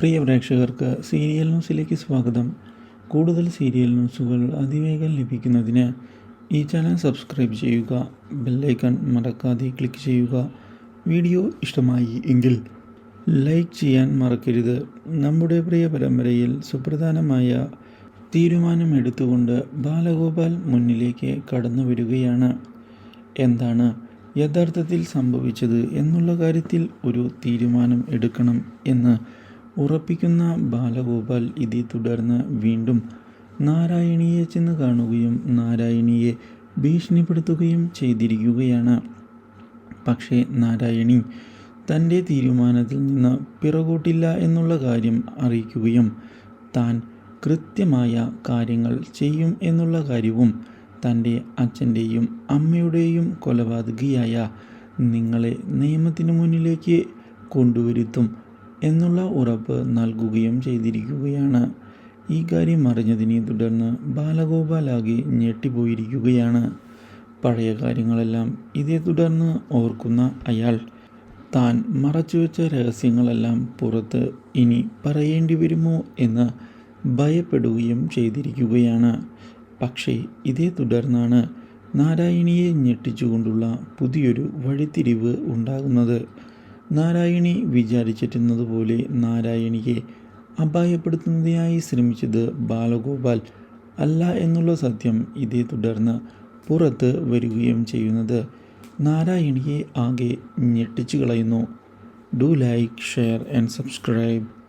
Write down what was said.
പ്രിയ പ്രേക്ഷകർക്ക് സീരിയൽ ന്യൂസിലേക്ക് സ്വാഗതം. കൂടുതൽ സീരിയൽ ന്യൂസുകൾ അതിവേഗം ലഭിക്കുന്നതിന് ഈ ചാനൽ സബ്സ്ക്രൈബ് ചെയ്യുക ബെല്ലൈക്കൺ മറക്കാതെ ക്ലിക്ക് ചെയ്യുക. വീഡിയോ ഇഷ്ടമായി എങ്കിൽ ലൈക്ക് ചെയ്യാൻ മറക്കരുത്. നമ്മുടെ പ്രിയ പരമ്പരയിൽ സുപ്രധാനമായ തീരുമാനമെടുത്തുകൊണ്ട് ബാലഗോപാൽ മുന്നിലേക്ക് കടന്നു വരികയാണ്. എന്താണ് യഥാർത്ഥത്തിൽ സംഭവിച്ചത് എന്നുള്ള കാര്യത്തിൽ ഒരു തീരുമാനം എടുക്കണം എന്ന് ഉറപ്പിക്കുന്ന ബാലഗോപാൽ ഇതേ തുടർന്ന് വീണ്ടും നാരായണിയെ ചെന്ന് കാണുകയും നാരായണിയെ ഭീഷണിപ്പെടുത്തുകയും ചെയ്തിരിക്കുകയാണ്. പക്ഷേ നാരായണി തന്റെ തീരുമാനത്തിൽ നിന്ന് പിറകോട്ടില്ല എന്നുള്ള കാര്യം അറിയിക്കുകയും താൻ കൃത്യമായ കാര്യങ്ങൾ ചെയ്യും എന്നുള്ള കാര്യവും തന്റെ അച്ഛന്റെയും അമ്മയുടെയും കൊലപാതകിയായ നിങ്ങളെ നിയമത്തിന് മുന്നിലേക്ക് കൊണ്ടുവരുത്തും എന്നുള്ള ഉറപ്പ് നൽകുകയും ചെയ്തിരിക്കുകയാണ്. ഈ കാര്യം അറിഞ്ഞതിനെ തുടർന്ന് ബാലഗോപാലാകെ ഞെട്ടിപ്പോയിരിക്കുകയാണ്. പഴയ കാര്യങ്ങളെല്ലാം ഇതേ തുടർന്ന് ഓർക്കുന്ന അയാൾ. താൻ മറച്ചുവെച്ച രഹസ്യങ്ങളെല്ലാം പുറത്ത് ഇനി പറയേണ്ടി വരുമോ എന്ന് ഭയപ്പെടുകയും ചെയ്തിരിക്കുകയാണ്. പക്ഷേ ഇതേ തുടർന്നാണ് നാരായണിയെ ഞെട്ടിച്ചുകൊണ്ടുള്ള പുതിയൊരു വഴിത്തിരിവ് ഉണ്ടാകുന്നത്. നാരായണി വിചാരിച്ചിരുന്നത് പോലെ നാരായണിയെ അപായപ്പെടുത്തുന്നതിനായി ശ്രമിച്ചത് ബാലഗോപാൽ അല്ല എന്നുള്ള സത്യം ഇതേ തുടർന്ന് പുറത്ത് വരികയും ചെയ്യുന്നത്. നാരായണിയെ ആകെ ഞെട്ടിച്ചു കളയുന്നു do like share and subscribe.